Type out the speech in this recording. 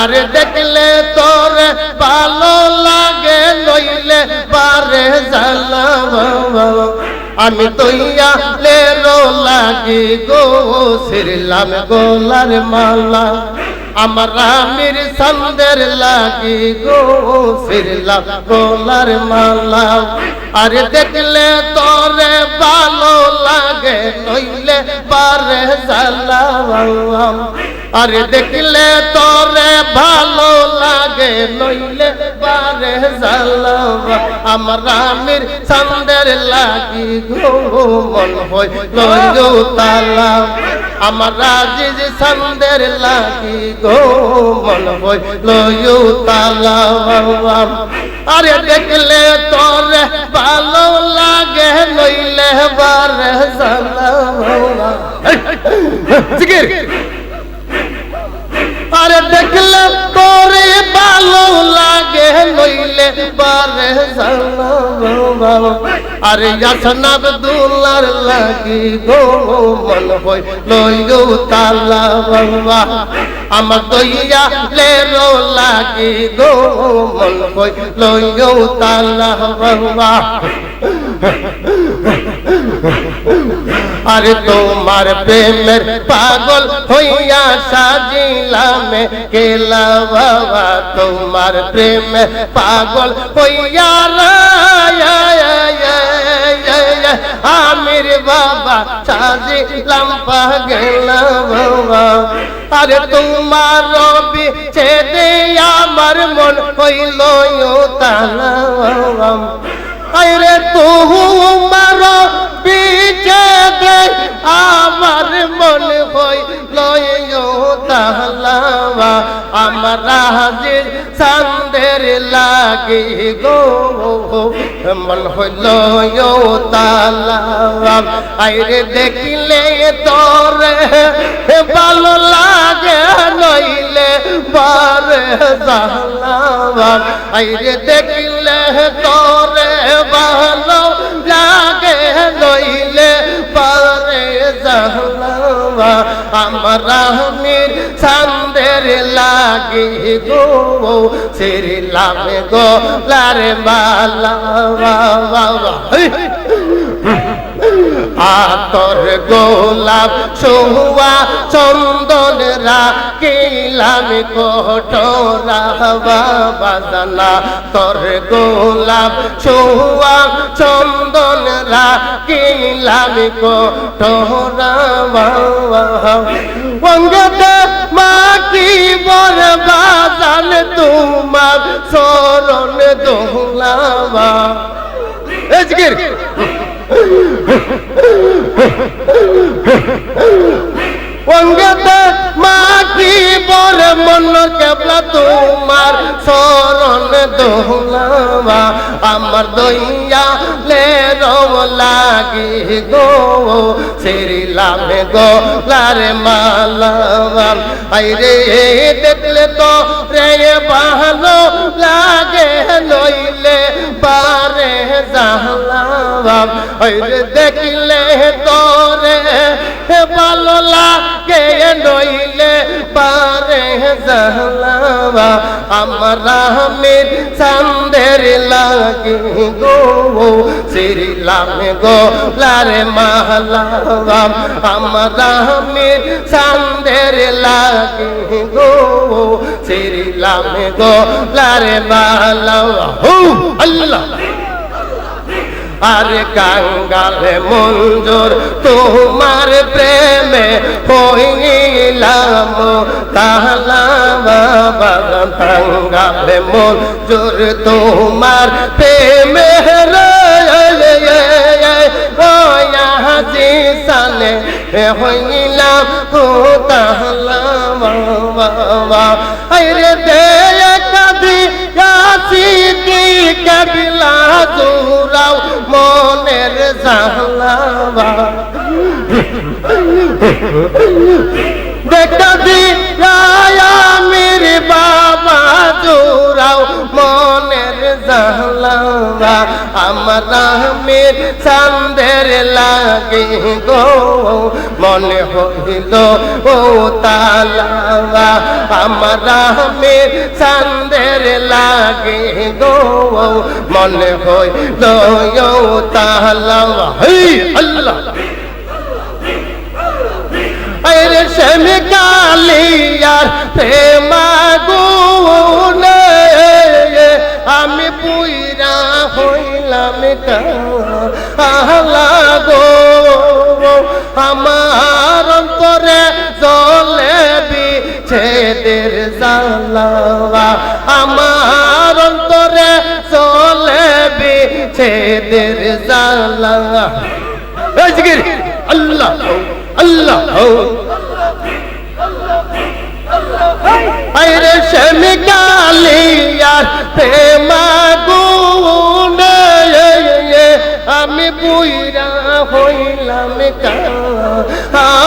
আরে দেখলে তোর ভালো লাগে, নইলে পারে জ্বালা আমি তৈয়া লেরো লাগি গো সিরলাম গোলার মালা। আমার রামের সন্দের লাগি গো সিরলাম গোলার মালা। আরে দেখলে তোরে ভালো লাগে, নইলে পারে জ্বালাম আরে দেখলে তোরে ভালো লাগে, নইলে পারে জ্বালাম আমার রামের সন্দের লাগি গো, মন হই লইও তালা। আমার রাজিজ সন্দের লাগি গো, মন হই লইও তালা। আরে দেখলে তোরে ভালো লাগে, নইলে বারে জিকির। আরে দেখলে তোরে ভালো লাগে, নইলে বারে আরে ইয়াসনাব দুলার লাগি গো, মন হই লইও তালা বাবা। আমার দইয়া লেরো লাগি গো, মন হই লইও তালা বাবা। আরে তোমার প্রেমের পাগল হইয়া সাজিলাম কেলা বাবা, তোমার প্রেমে পাগল হইয়া আমির বাবা সাজিলাম পাগলা বাবা আরে তোমার রবি ছেদে আমার মন হইল তালা আরে তোমার বিচে দে আমার মন হই লয় তাহলাবা আমার হাজির চান্দের লাগে গো। মন হইল তালাবা আইরে দেখিলে তোরে ভালো লাগে, নইলে বারে জালাবা আইরে দেখিলে তোরে আমার রামের চান্দের লাগে গো সেরি লাভে গো, লারে মালা আতর গোলাপ সোহুয়া চন্দন রাখিলাম কোটরা বাবা জানা। তোর গোলাপ সোহুয়া চন্দন রাখিলাম বাবা অঙ্গতে মাটি বর বাজান তোমার চরণ দোলাবা এজগির অঙ্গতে মাটি বর মন কেবলা তোমার শরণ দোলাবা আমার দইয়া লে লাগি গো। সেরিলামে গো লারে মালাবা আইরে দেখলে তো রে ভালো লাগে, নইলে পারে জাহলাবা আইরে দেখলে তোরে ভালো লাগে নইলে পারে জাহলাবা, আমার রামের চান্দের লাগে গো সিরিলামে গো লারে মাহলাবা আমার রামের চান্দের লাগে গো সিরিলামে গো লারে মাহলাবা হু, আল্লাহ। আর কাঙ্গালে মঞ্জুর তোমার প্রেমে হইলাম। কাঙ্গালে মঞ্জুর তোমার প্রেমে সালে হইলাম। তাহলা বাবা আরে দে কবি আসিকি কবিলা জুরাও মনের জালাবা দেখা দি আমির রামের চান্দের লাগে গো। মনে হইল, ও তালা আমার রামের চান্দের লাগে গো। মনে হইল, ও তালা হেই আল্লাহ। আরে শ্যামে কালিয়ার প্রেমা আহলা গো আমার অন্তরে জলে বিছেদের জালাওয়া আমার অন্তরে জলে বিছেদের জালা এই জিকির। আল্লাহ আল্লাহ। আরে শ্যামি কালিয়ার আমি বুইরা হইলাম কা